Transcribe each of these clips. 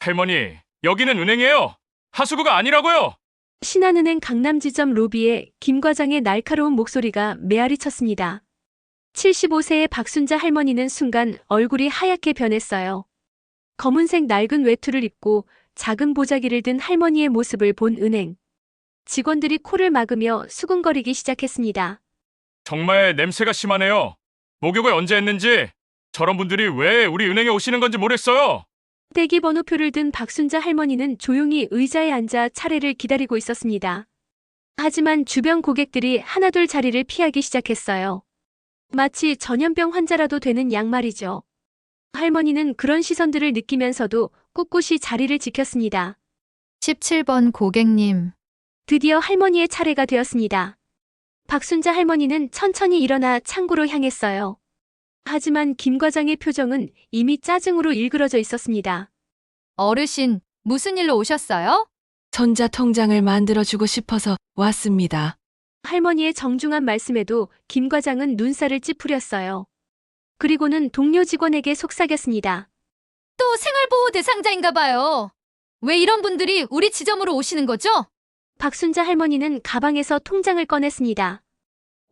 할머니, 여기는 은행이에요. 하수구가 아니라고요. 신한은행 강남 지점 로비에 김 과장의 날카로운 목소리가 메아리 쳤습니다. 75세의 박순자 할머니는 순간 얼굴이 하얗게 변했어요. 검은색 낡은 외투를 입고 작은 보자기를 든 할머니의 모습을 본 은행. 직원들이 코를 막으며 수군거리기 시작했습니다. 정말 냄새가 심하네요. 목욕을 언제 했는지 저런 분들이 왜 우리 은행에 오시는 건지 모르겠어요. 대기 번호표를 든 박순자 할머니는 조용히 의자에 앉아 차례를 기다리고 있었습니다. 하지만 주변 고객들이 하나둘 자리를 피하기 시작했어요. 마치 전염병 환자라도 되는 양 말이죠. 할머니는 그런 시선들을 느끼면서도 꿋꿋이 자리를 지켰습니다. 17번 고객님, 드디어 할머니의 차례가 되었습니다. 박순자 할머니는 천천히 일어나 창구로 향했어요. 하지만 김 과장의 표정은 이미 짜증으로 일그러져 있었습니다. 어르신, 무슨 일로 오셨어요? 전자 통장을 만들어주고 싶어서 왔습니다. 할머니의 정중한 말씀에도 김 과장은 눈살을 찌푸렸어요. 그리고는 동료 직원에게 속삭였습니다. 또 생활보호 대상자인가 봐요. 왜 이런 분들이 우리 지점으로 오시는 거죠? 박순자 할머니는 가방에서 통장을 꺼냈습니다.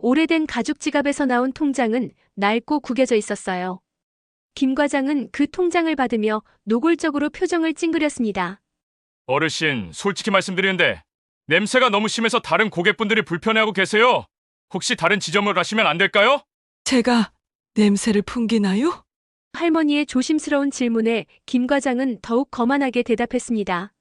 오래된 가죽 지갑에서 나온 통장은 낡고 구겨져 있었어요. 김 과장은 그 통장을 받으며 노골적으로 표정을 찡그렸습니다. 어르신, 솔직히 말씀드리는데 냄새가 너무 심해서 다른 고객분들이 불편해하고 계세요. 혹시 다른 지점으로 가시면 안 될까요? 제가 냄새를 풍기나요? 할머니의 조심스러운 질문에 김 과장은 더욱 거만하게 대답했습니다.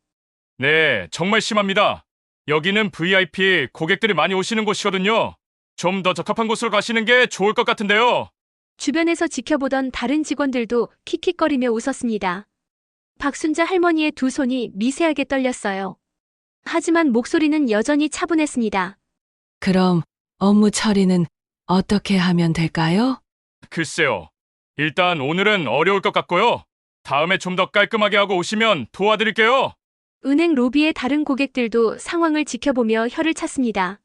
네, 정말 심합니다. 여기는 VIP 고객들이 많이 오시는 곳이거든요. 좀 더 적합한 곳으로 가시는 게 좋을 것 같은데요. 주변에서 지켜보던 다른 직원들도 킥킥거리며 웃었습니다. 박순자 할머니의 두 손이 미세하게 떨렸어요. 하지만 목소리는 여전히 차분했습니다. 그럼 업무 처리는 어떻게 하면 될까요? 글쎄요. 일단 오늘은 어려울 것 같고요. 다음에 좀 더 깔끔하게 하고 오시면 도와드릴게요. 은행 로비의 다른 고객들도 상황을 지켜보며 혀를 찼습니다.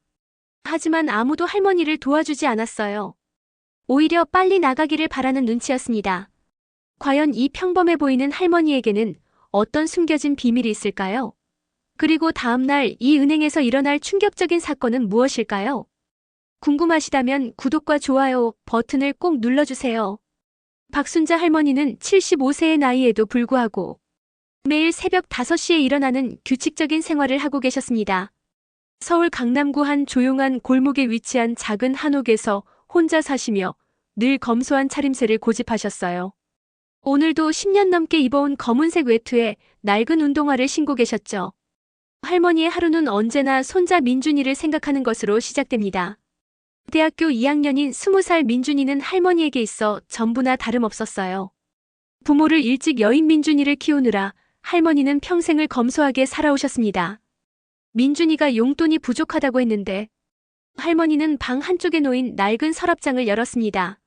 하지만 아무도 할머니를 도와주지 않았어요. 오히려 빨리 나가기를 바라는 눈치였습니다. 과연 이 평범해 보이는 할머니에게는 어떤 숨겨진 비밀이 있을까요? 그리고 다음날 이 은행에서 일어날 충격적인 사건은 무엇일까요? 궁금하시다면 구독과 좋아요 버튼을 꼭 눌러주세요. 박순자 할머니는 75세의 나이에도 불구하고 매일 새벽 5시에 일어나는 규칙적인 생활을 하고 계셨습니다. 서울 강남구 한 조용한 골목에 위치한 작은 한옥에서 혼자 사시며 늘 검소한 차림새를 고집하셨어요. 오늘도 10년 넘게 입어온 검은색 외투에 낡은 운동화를 신고 계셨죠. 할머니의 하루는 언제나 손자 민준이를 생각하는 것으로 시작됩니다. 대학교 2학년인 20살 민준이는 할머니에게 있어 전부나 다름없었어요. 부모를 일찍 여인 민준이를 키우느라 할머니는 평생을 검소하게 살아오셨습니다. 민준이가 용돈이 부족하다고 했는데 할머니는 방 한쪽에 놓인 낡은 서랍장을 열었습니다.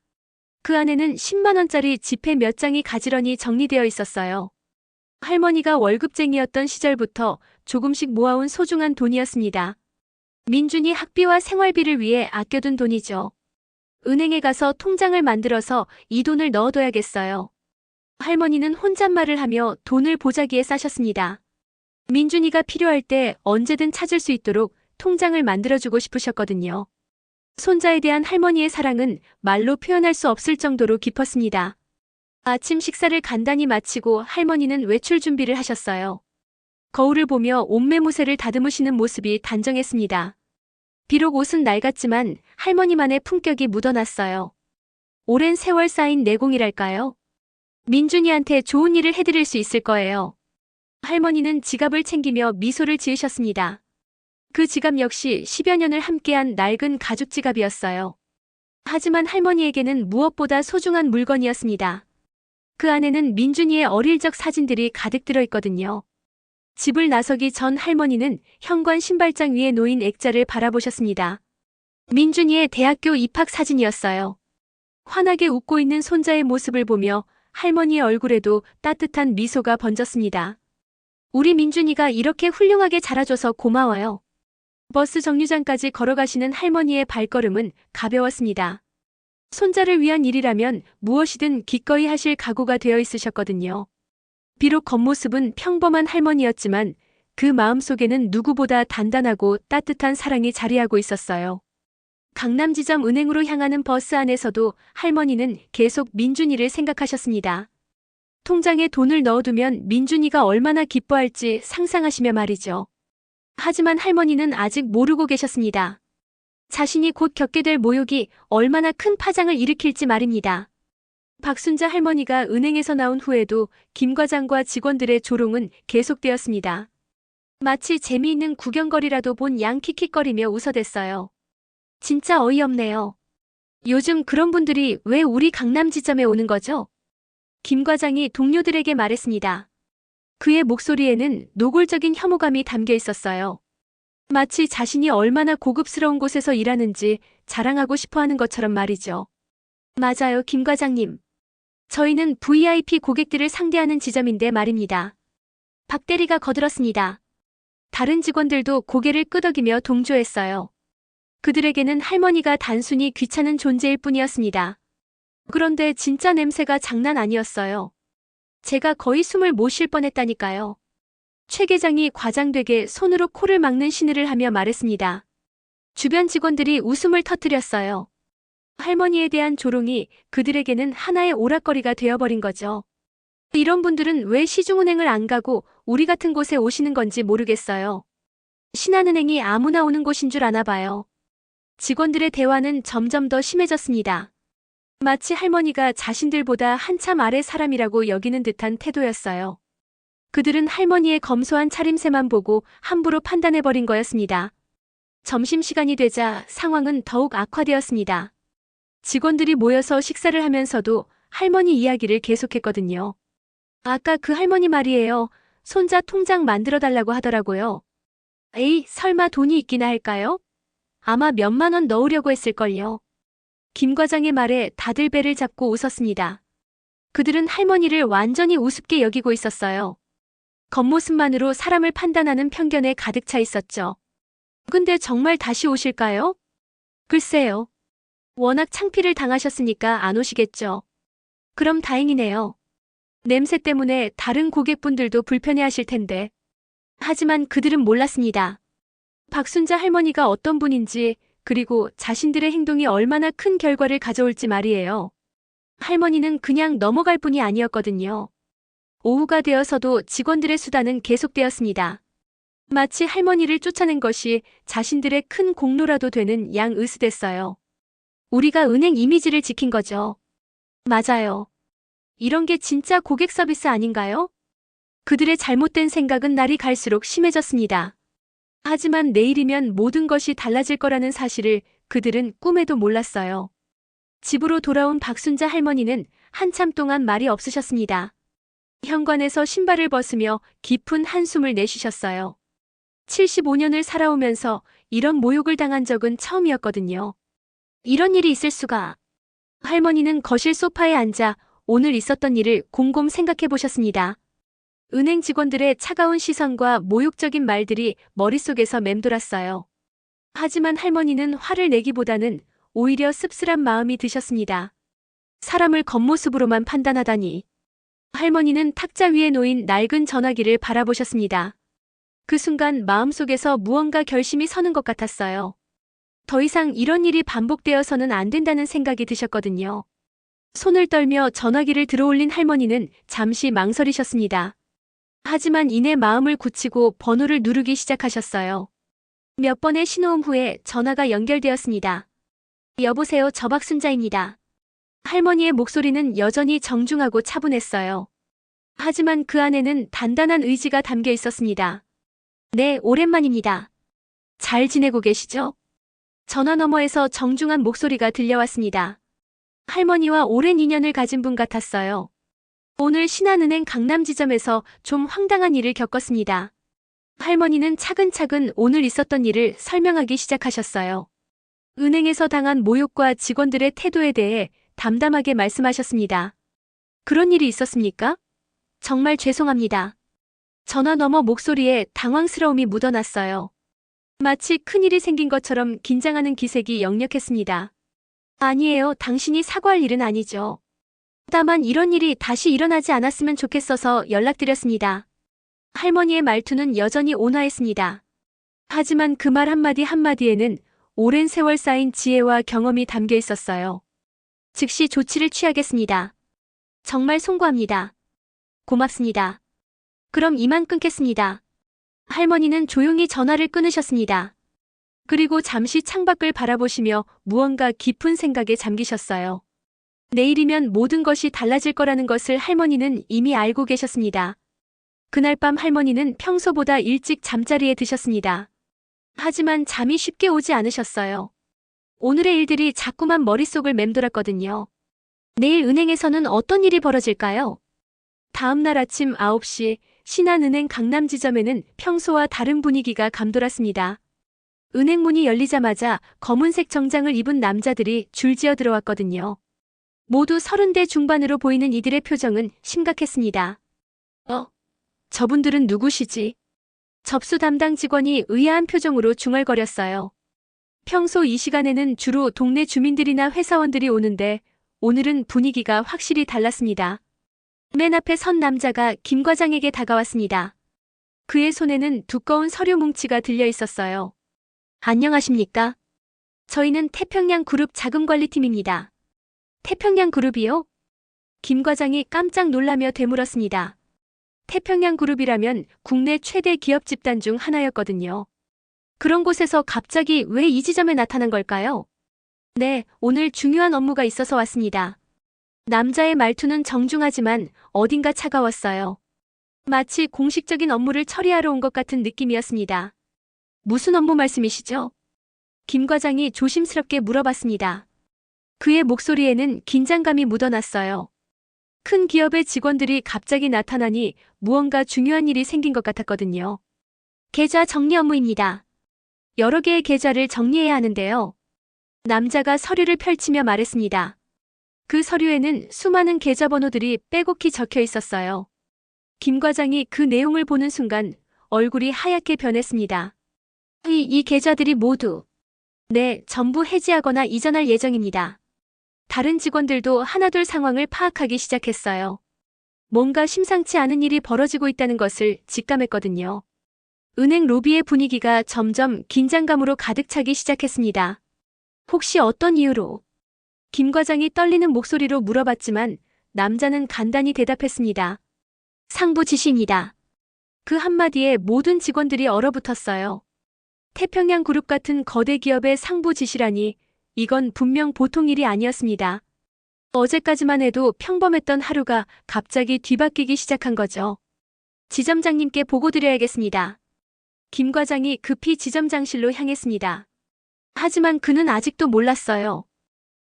그 안에는 10만원짜리 지폐 몇 장이 가지런히 정리되어 있었어요. 할머니가 월급쟁이였던 시절부터 조금씩 모아온 소중한 돈이었습니다. 민준이 학비와 생활비를 위해 아껴둔 돈이죠. 은행에 가서 통장을 만들어서 이 돈을 넣어둬야겠어요. 할머니는 혼잣말을 하며 돈을 보자기에 싸셨습니다. 민준이가 필요할 때 언제든 찾을 수 있도록 통장을 만들어주고 싶으셨거든요. 손자에 대한 할머니의 사랑은 말로 표현할 수 없을 정도로 깊었습니다. 아침 식사를 간단히 마치고 할머니는 외출 준비를 하셨어요. 거울을 보며 옷매무새를 다듬으시는 모습이 단정했습니다. 비록 옷은 낡았지만 할머니만의 품격이 묻어났어요. 오랜 세월 쌓인 내공이랄까요? 민준이한테 좋은 일을 해드릴 수 있을 거예요. 할머니는 지갑을 챙기며 미소를 지으셨습니다. 그 지갑 역시 10여 년을 함께한 낡은 가죽 지갑이었어요. 하지만 할머니에게는 무엇보다 소중한 물건이었습니다. 그 안에는 민준이의 어릴 적 사진들이 가득 들어 있거든요. 집을 나서기 전 할머니는 현관 신발장 위에 놓인 액자를 바라보셨습니다. 민준이의 대학교 입학 사진이었어요. 환하게 웃고 있는 손자의 모습을 보며 할머니의 얼굴에도 따뜻한 미소가 번졌습니다. 우리 민준이가 이렇게 훌륭하게 자라줘서 고마워요. 버스 정류장까지 걸어가시는 할머니의 발걸음은 가벼웠습니다. 손자를 위한 일이라면 무엇이든 기꺼이 하실 각오가 되어 있으셨거든요. 비록 겉모습은 평범한 할머니였지만 그 마음속에는 누구보다 단단하고 따뜻한 사랑이 자리하고 있었어요. 강남지점 은행으로 향하는 버스 안에서도 할머니는 계속 민준이를 생각하셨습니다. 통장에 돈을 넣어두면 민준이가 얼마나 기뻐할지 상상하시며 말이죠. 하지만 할머니는 아직 모르고 계셨습니다. 자신이 곧 겪게 될 모욕이 얼마나 큰 파장을 일으킬지 말입니다. 박순자 할머니가 은행에서 나온 후에도 김 과장과 직원들의 조롱은 계속되었습니다. 마치 재미있는 구경거리라도 본 양 킥킥거리며 웃어댔어요. 진짜 어이없네요. 요즘 그런 분들이 왜 우리 강남 지점에 오는 거죠? 김 과장이 동료들에게 말했습니다. 그의 목소리에는 노골적인 혐오감이 담겨 있었어요. 마치 자신이 얼마나 고급스러운 곳에서 일하는지 자랑하고 싶어 하는 것처럼 말이죠. 맞아요, 김 과장님. 저희는 VIP 고객들을 상대하는 지점인데 말입니다. 박 대리가 거들었습니다. 다른 직원들도 고개를 끄덕이며 동조했어요. 그들에게는 할머니가 단순히 귀찮은 존재일 뿐이었습니다. 그런데 진짜 냄새가 장난 아니었어요. 제가 거의 숨을 못 쉴 뻔했다니까요. 최 계장이 과장되게 손으로 코를 막는 신으를 하며 말했습니다. 주변 직원들이 웃음을 터뜨렸어요. 할머니에 대한 조롱이 그들에게는 하나의 오락거리가 되어버린 거죠. 이런 분들은 왜 시중은행을 안 가고 우리 같은 곳에 오시는 건지 모르겠어요. 신한은행이 아무나 오는 곳인 줄 아나 봐요. 직원들의 대화는 점점 더 심해졌습니다. 마치 할머니가 자신들보다 한참 아래 사람이라고 여기는 듯한 태도였어요. 그들은 할머니의 검소한 차림새만 보고 함부로 판단해버린 거였습니다. 점심시간이 되자 상황은 더욱 악화되었습니다. 직원들이 모여서 식사를 하면서도 할머니 이야기를 계속했거든요. 아까 그 할머니 말이에요. 손자 통장 만들어 달라고 하더라고요. 에이, 설마 돈이 있기나 할까요? 아마 몇만 원 넣으려고 했을걸요. 김 과장의 말에 다들 배를 잡고 웃었습니다. 그들은 할머니를 완전히 우습게 여기고 있었어요. 겉모습만으로 사람을 판단하는 편견에 가득 차 있었죠. 근데 정말 다시 오실까요? 글쎄요. 워낙 창피를 당하셨으니까 안 오시겠죠. 그럼 다행이네요. 냄새 때문에 다른 고객분들도 불편해 하실 텐데. 하지만 그들은 몰랐습니다. 박순자 할머니가 어떤 분인지, 그리고 자신들의 행동이 얼마나 큰 결과를 가져올지 말이에요. 할머니는 그냥 넘어갈 뿐이 아니었거든요. 오후가 되어서도 직원들의 수단은 계속되었습니다. 마치 할머니를 쫓아낸 것이 자신들의 큰 공로라도 되는 양 으스됐어요. 우리가 은행 이미지를 지킨 거죠. 맞아요. 이런 게 진짜 고객 서비스 아닌가요? 그들의 잘못된 생각은 날이 갈수록 심해졌습니다. 하지만 내일이면 모든 것이 달라질 거라는 사실을 그들은 꿈에도 몰랐어요. 집으로 돌아온 박순자 할머니는 한참 동안 말이 없으셨습니다. 현관에서 신발을 벗으며 깊은 한숨을 내쉬셨어요. 75년을 살아오면서 이런 모욕을 당한 적은 처음이었거든요. 이런 일이 있을 수가. 할머니는 거실 소파에 앉아 오늘 있었던 일을 곰곰 생각해 보셨습니다. 은행 직원들의 차가운 시선과 모욕적인 말들이 머릿속에서 맴돌았어요. 하지만 할머니는 화를 내기보다는 오히려 씁쓸한 마음이 드셨습니다. 사람을 겉모습으로만 판단하다니. 할머니는 탁자 위에 놓인 낡은 전화기를 바라보셨습니다. 그 순간 마음속에서 무언가 결심이 서는 것 같았어요. 더 이상 이런 일이 반복되어서는 안 된다는 생각이 드셨거든요. 손을 떨며 전화기를 들어올린 할머니는 잠시 망설이셨습니다. 하지만 이내 마음을 굳히고 번호를 누르기 시작하셨어요. 몇 번의 신호음 후에 전화가 연결되었습니다. 여보세요, 저 박순자입니다. 할머니의 목소리는 여전히 정중하고 차분했어요. 하지만 그 안에는 단단한 의지가 담겨 있었습니다. 네, 오랜만입니다. 잘 지내고 계시죠? 전화 너머에서 정중한 목소리가 들려왔습니다. 할머니와 오랜 인연을 가진 분 같았어요. 오늘 신한은행 강남 지점에서 좀 황당한 일을 겪었습니다. 할머니는 차근차근 오늘 있었던 일을 설명하기 시작하셨어요. 은행에서 당한 모욕과 직원들의 태도에 대해 담담하게 말씀하셨습니다. 그런 일이 있었습니까? 정말 죄송합니다. 전화 너머 목소리에 당황스러움이 묻어났어요. 마치 큰일이 생긴 것처럼 긴장하는 기색이 역력했습니다. 아니에요. 당신이 사과할 일은 아니죠. 다만 이런 일이 다시 일어나지 않았으면 좋겠어서 연락드렸습니다. 할머니의 말투는 여전히 온화했습니다. 하지만 그 말 한마디 한마디에는 오랜 세월 쌓인 지혜와 경험이 담겨 있었어요. 즉시 조치를 취하겠습니다. 정말 송구합니다. 고맙습니다. 그럼 이만 끊겠습니다. 할머니는 조용히 전화를 끊으셨습니다. 그리고 잠시 창밖을 바라보시며 무언가 깊은 생각에 잠기셨어요. 내일이면 모든 것이 달라질 거라는 것을 할머니는 이미 알고 계셨습니다. 그날 밤 할머니는 평소보다 일찍 잠자리에 드셨습니다. 하지만 잠이 쉽게 오지 않으셨어요. 오늘의 일들이 자꾸만 머릿속을 맴돌았거든요. 내일 은행에서는 어떤 일이 벌어질까요? 다음 날 아침 9시 신한은행 강남 지점에는 평소와 다른 분위기가 감돌았습니다. 은행 문이 열리자마자 검은색 정장을 입은 남자들이 줄지어 들어왔거든요. 모두 서른대 중반으로 보이는 이들의 표정은 심각했습니다. 어? 저분들은 누구시지? 접수 담당 직원이 의아한 표정으로 중얼거렸어요. 평소 이 시간에는 주로 동네 주민들이나 회사원들이 오는데 오늘은 분위기가 확실히 달랐습니다. 맨 앞에 선 남자가 김 과장에게 다가왔습니다. 그의 손에는 두꺼운 서류 뭉치가 들려 있었어요. 안녕하십니까? 저희는 태평양 그룹 자금관리팀입니다. 태평양 그룹이요? 김 과장이 깜짝 놀라며 되물었습니다. 태평양 그룹이라면 국내 최대 기업 집단 중 하나였거든요. 그런 곳에서 갑자기 왜 이 지점에 나타난 걸까요? 네, 오늘 중요한 업무가 있어서 왔습니다. 남자의 말투는 정중하지만 어딘가 차가웠어요. 마치 공식적인 업무를 처리하러 온 것 같은 느낌이었습니다. 무슨 업무 말씀이시죠? 김 과장이 조심스럽게 물어봤습니다. 그의 목소리에는 긴장감이 묻어났어요. 큰 기업의 직원들이 갑자기 나타나니 무언가 중요한 일이 생긴 것 같았거든요. 계좌 정리 업무입니다. 여러 개의 계좌를 정리해야 하는데요. 남자가 서류를 펼치며 말했습니다. 그 서류에는 수많은 계좌번호들이 빼곡히 적혀 있었어요. 김 과장이 그 내용을 보는 순간 얼굴이 하얗게 변했습니다. 이, 이 계좌들이 모두 네, 전부 해지하거나 이전할 예정입니다. 다른 직원들도 하나둘 상황을 파악하기 시작했어요. 뭔가 심상치 않은 일이 벌어지고 있다는 것을 직감했거든요. 은행 로비의 분위기가 점점 긴장감으로 가득 차기 시작했습니다. 혹시 어떤 이유로? 김 과장이 떨리는 목소리로 물어봤지만 남자는 간단히 대답했습니다. 상부 지시입니다. 그 한마디에 모든 직원들이 얼어붙었어요. 태평양 그룹 같은 거대 기업의 상부 지시라니 이건 분명 보통 일이 아니었습니다. 어제까지만 해도 평범했던 하루가 갑자기 뒤바뀌기 시작한 거죠. 지점장님께 보고 드려야겠습니다. 김 과장이 급히 지점장실로 향했습니다. 하지만 그는 아직도 몰랐어요.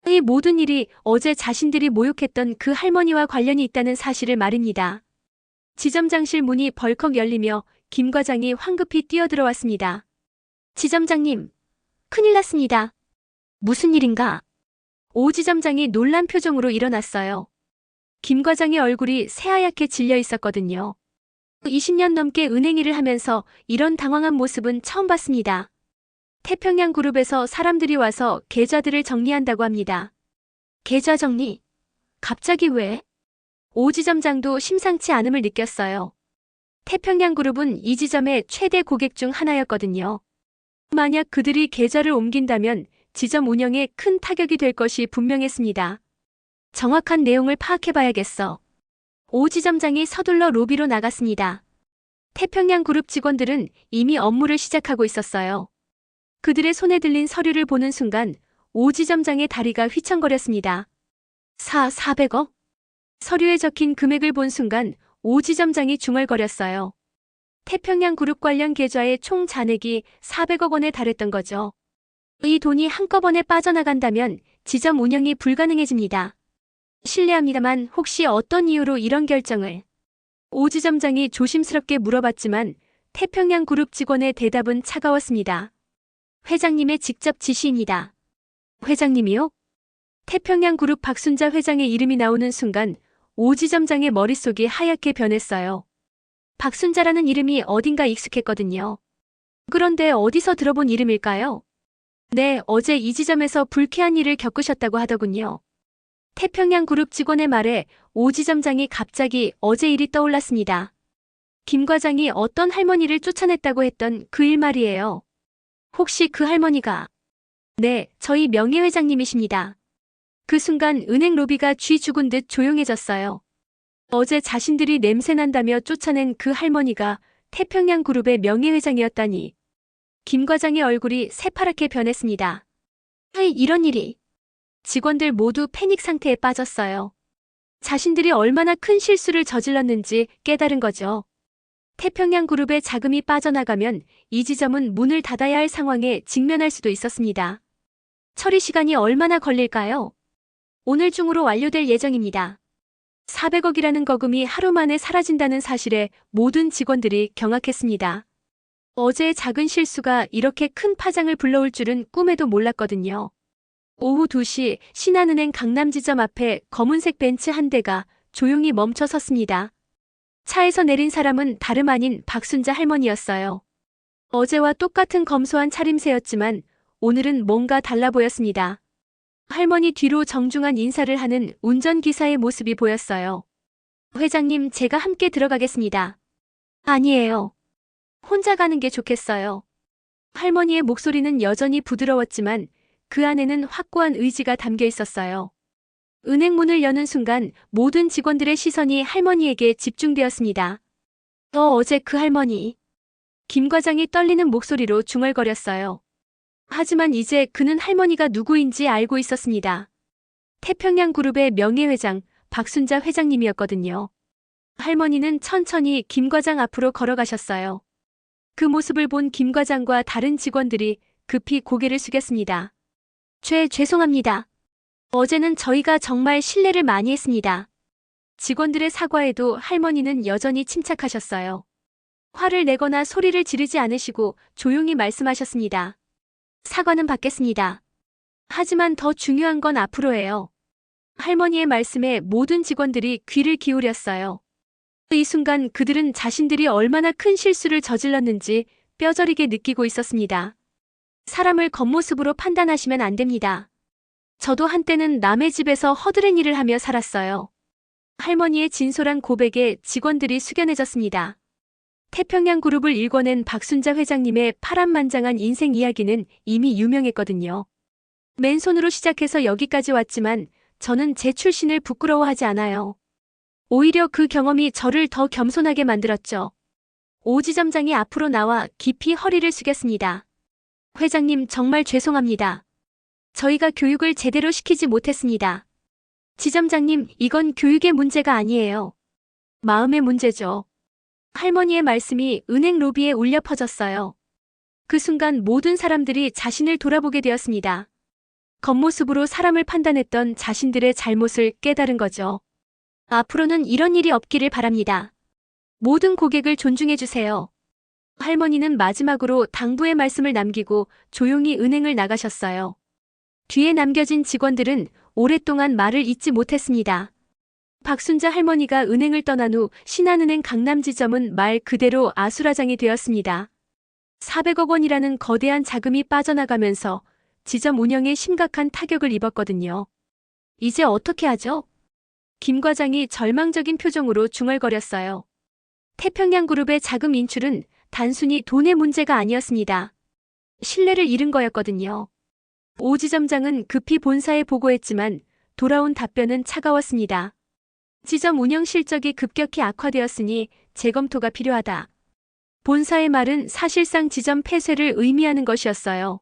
이 모든 일이 어제 자신들이 모욕했던 그 할머니와 관련이 있다는 사실을 말입니다. 지점장실 문이 벌컥 열리며 김 과장이 황급히 뛰어들어왔습니다. 지점장님, 큰일 났습니다. 무슨 일인가? 오 지점장이 놀란 표정으로 일어났어요. 김 과장의 얼굴이 새하얗게 질려 있었거든요. 20년 넘게 은행 일을 하면서 이런 당황한 모습은 처음 봤습니다. 태평양 그룹에서 사람들이 와서 계좌들을 정리한다고 합니다. 계좌 정리? 갑자기 왜? 오 지점장도 심상치 않음을 느꼈어요. 태평양 그룹은 이 지점의 최대 고객 중 하나였거든요. 만약 그들이 계좌를 옮긴다면 지점 운영에 큰 타격이 될 것이 분명했습니다. 정확한 내용을 파악해봐야겠어. 오 지점장이 서둘러 로비로 나갔습니다. 태평양 그룹 직원들은 이미 업무를 시작하고 있었어요. 그들의 손에 들린 서류를 보는 순간 오 지점장의 다리가 휘청거렸습니다. 4, 400억? 서류에 적힌 금액을 본 순간 오 지점장이 중얼거렸어요. 태평양 그룹 관련 계좌의 총 잔액이 400억 원에 달했던 거죠. 이 돈이 한꺼번에 빠져나간다면 지점 운영이 불가능해집니다. 실례합니다만 혹시 어떤 이유로 이런 결정을? 오 지점장이 조심스럽게 물어봤지만 태평양 그룹 직원의 대답은 차가웠습니다. 회장님의 직접 지시입니다. 회장님이요? 태평양 그룹 박순자 회장의 이름이 나오는 순간 오 지점장의 머릿속이 하얗게 변했어요. 박순자라는 이름이 어딘가 익숙했거든요. 그런데 어디서 들어본 이름일까요? 네, 어제 이 지점에서 불쾌한 일을 겪으셨다고 하더군요. 태평양 그룹 직원의 말에 오 지점장이 갑자기 어제 일이 떠올랐습니다. 김 과장이 어떤 할머니를 쫓아냈다고 했던 그 일 말이에요. 혹시 그 할머니가 네, 저희 명예회장님이십니다. 그 순간 은행 로비가 쥐 죽은 듯 조용해졌어요. 어제 자신들이 냄새난다며 쫓아낸 그 할머니가 태평양 그룹의 명예회장이었다니. 김 과장의 얼굴이 새파랗게 변했습니다. 아이, 이런 일이. 직원들 모두 패닉 상태에 빠졌어요. 자신들이 얼마나 큰 실수를 저질렀는지 깨달은 거죠. 태평양 그룹의 자금이 빠져나가면 이 지점은 문을 닫아야 할 상황에 직면할 수도 있었습니다. 처리 시간이 얼마나 걸릴까요? 오늘 중으로 완료될 예정입니다. 400억이라는 거금이 하루 만에 사라진다는 사실에 모든 직원들이 경악했습니다. 어제의 작은 실수가 이렇게 큰 파장을 불러올 줄은 꿈에도 몰랐거든요. 오후 2시 신한은행 강남지점 앞에 검은색 벤츠 한 대가 조용히 멈춰 섰습니다. 차에서 내린 사람은 다름 아닌 박순자 할머니였어요. 어제와 똑같은 검소한 차림새였지만 오늘은 뭔가 달라 보였습니다. 할머니 뒤로 정중한 인사를 하는 운전기사의 모습이 보였어요. 회장님, 제가 함께 들어가겠습니다. 아니에요. 혼자 가는 게 좋겠어요. 할머니의 목소리는 여전히 부드러웠지만 그 안에는 확고한 의지가 담겨 있었어요. 은행 문을 여는 순간 모든 직원들의 시선이 할머니에게 집중되었습니다. 어, 어제 그 할머니. 김 과장이 떨리는 목소리로 중얼거렸어요. 하지만 이제 그는 할머니가 누구인지 알고 있었습니다. 태평양 그룹의 명예회장 박순자 회장님이었거든요. 할머니는 천천히 김 과장 앞으로 걸어가셨어요. 그 모습을 본 김 과장과 다른 직원들이 급히 고개를 숙였습니다. 죄, 죄송합니다. 어제는 저희가 정말 신뢰를 많이 했습니다. 직원들의 사과에도 할머니는 여전히 침착하셨어요. 화를 내거나 소리를 지르지 않으시고 조용히 말씀하셨습니다. 사과는 받겠습니다. 하지만 더 중요한 건 앞으로예요. 할머니의 말씀에 모든 직원들이 귀를 기울였어요. 이 순간 그들은 자신들이 얼마나 큰 실수를 저질렀는지 뼈저리게 느끼고 있었습니다. 사람을 겉모습으로 판단하시면 안 됩니다. 저도 한때는 남의 집에서 허드렛 일을 하며 살았어요. 할머니의 진솔한 고백에 직원들이 숙연해졌습니다. 태평양 그룹을 일궈낸 박순자 회장님의 파란만장한 인생 이야기는 이미 유명했거든요. 맨손으로 시작해서 여기까지 왔지만 저는 제 출신을 부끄러워하지 않아요. 오히려 그 경험이 저를 더 겸손하게 만들었죠. 오지점장이 앞으로 나와 깊이 허리를 숙였습니다. 회장님 정말 죄송합니다. 저희가 교육을 제대로 시키지 못했습니다. 지점장님, 이건 교육의 문제가 아니에요. 마음의 문제죠. 할머니의 말씀이 은행 로비에 울려 퍼졌어요. 그 순간 모든 사람들이 자신을 돌아보게 되었습니다. 겉모습으로 사람을 판단했던 자신들의 잘못을 깨달은 거죠. 앞으로는 이런 일이 없기를 바랍니다. 모든 고객을 존중해주세요. 할머니는 마지막으로 당부의 말씀을 남기고 조용히 은행을 나가셨어요. 뒤에 남겨진 직원들은 오랫동안 말을 잇지 못했습니다. 박순자 할머니가 은행을 떠난 후 신한은행 강남 지점은 말 그대로 아수라장이 되었습니다. 400억 원이라는 거대한 자금이 빠져나가면서 지점 운영에 심각한 타격을 입었거든요. 이제 어떻게 하죠? 김 과장이 절망적인 표정으로 중얼거렸어요. 태평양 그룹의 자금 인출은 단순히 돈의 문제가 아니었습니다. 신뢰를 잃은 거였거든요. 오 지점장은 급히 본사에 보고했지만 돌아온 답변은 차가웠습니다. 지점 운영 실적이 급격히 악화되었으니 재검토가 필요하다. 본사의 말은 사실상 지점 폐쇄를 의미하는 것이었어요.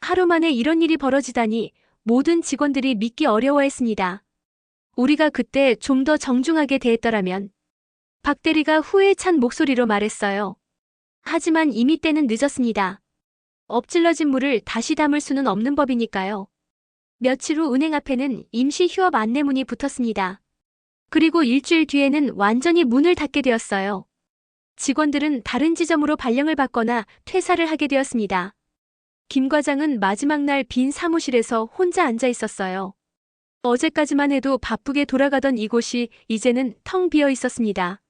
하루 만에 이런 일이 벌어지다니 모든 직원들이 믿기 어려워했습니다. 우리가 그때 좀 더 정중하게 대했더라면 박 대리가 후회에 찬 목소리로 말했어요. 하지만 이미 때는 늦었습니다. 엎질러진 물을 다시 담을 수는 없는 법이니까요. 며칠 후 은행 앞에는 임시 휴업 안내문이 붙었습니다. 그리고 일주일 뒤에는 완전히 문을 닫게 되었어요. 직원들은 다른 지점으로 발령을 받거나 퇴사를 하게 되었습니다. 김 과장은 마지막 날 빈 사무실에서 혼자 앉아 있었어요. 어제까지만 해도 바쁘게 돌아가던 이곳이 이제는 텅 비어 있었습니다.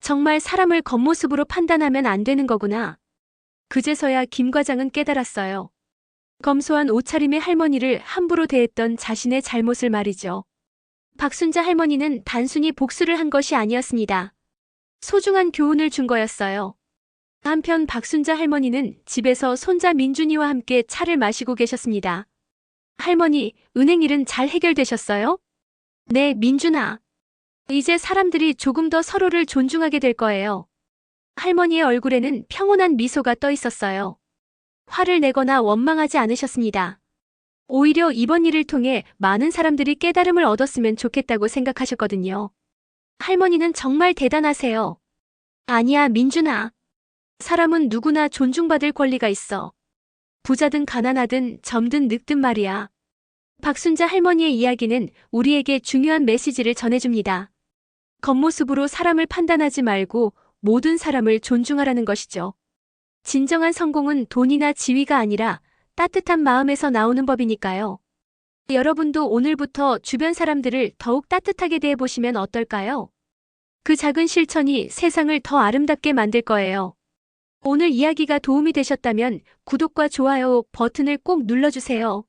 정말 사람을 겉모습으로 판단하면 안 되는 거구나. 그제서야 김 과장은 깨달았어요. 검소한 옷차림의 할머니를 함부로 대했던 자신의 잘못을 말이죠. 박순자 할머니는 단순히 복수를 한 것이 아니었습니다. 소중한 교훈을 준 거였어요. 한편 박순자 할머니는 집에서 손자 민준이와 함께 차를 마시고 계셨습니다. 할머니, 은행 일은 잘 해결되셨어요? 네, 민준아. 이제 사람들이 조금 더 서로를 존중하게 될 거예요. 할머니의 얼굴에는 평온한 미소가 떠 있었어요. 화를 내거나 원망하지 않으셨습니다. 오히려 이번 일을 통해 많은 사람들이 깨달음을 얻었으면 좋겠다고 생각하셨거든요. 할머니는 정말 대단하세요. 아니야, 민준아. 사람은 누구나 존중받을 권리가 있어. 부자든 가난하든 점든 늙든 말이야. 박순자 할머니의 이야기는 우리에게 중요한 메시지를 전해줍니다. 겉모습으로 사람을 판단하지 말고 모든 사람을 존중하라는 것이죠. 진정한 성공은 돈이나 지위가 아니라 따뜻한 마음에서 나오는 법이니까요. 여러분도 오늘부터 주변 사람들을 더욱 따뜻하게 대해보시면 어떨까요? 그 작은 실천이 세상을 더 아름답게 만들 거예요. 오늘 이야기가 도움이 되셨다면 구독과 좋아요 버튼을 꼭 눌러주세요.